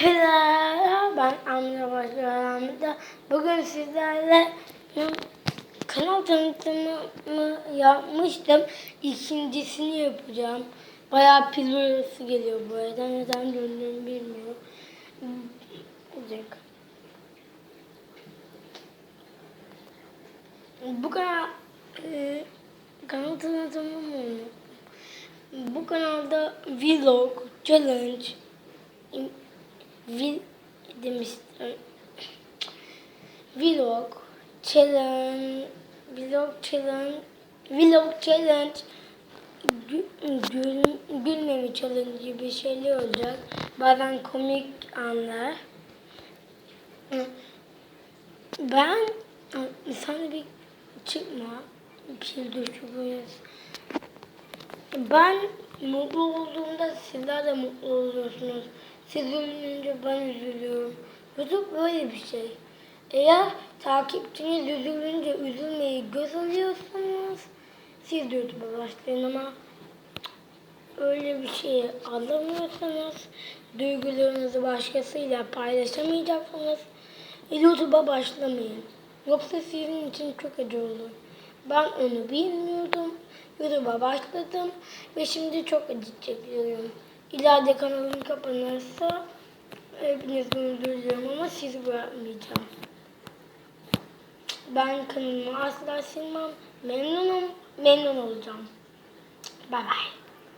Hello, ben Amine Başaran'da. Bugün sizlerle kanal tanıtımı yapmıştım. İkincisini yapacağım. Bayağı pil uyarısı geliyor bu arada. Neden döndüğümü bilmiyorum. Dakika. Bu kanal e, kanal tanıtımı? Bu kanalda vlog, challenge, vil demiştim. Vlog, challenge, vlog challenge, vlog challenge, gü, gül, gülmeme challenge gibi şeyler olacak. Bazen komik anlar. Ben sana bir çıkma, pil düşürüyoruz. Ben mutlu olduğumda sizler de mutlu oluyorsunuz. Siz üzülünce ben üzülüyorum. YouTube böyle bir şey. Eğer takipçiniz üzülünce üzülmeyi göz alıyorsanız siz de YouTube'a başlayın ama öyle bir şey alamıyorsanız duygularınızı başkasıyla paylaşamayacaksanız YouTube'a başlamayın. Yoksa sizin için çok acı olur. Ben onu bilmiyordum. YouTube'a başladım ve şimdi çok acı çekiyorum. İleride kanalım kapanırsa hepinizden özür diliyorum ama sizi bırakmayacağım. Ben kanalımı asla silmem. Memnunum. Memnun olacağım. Bay bay.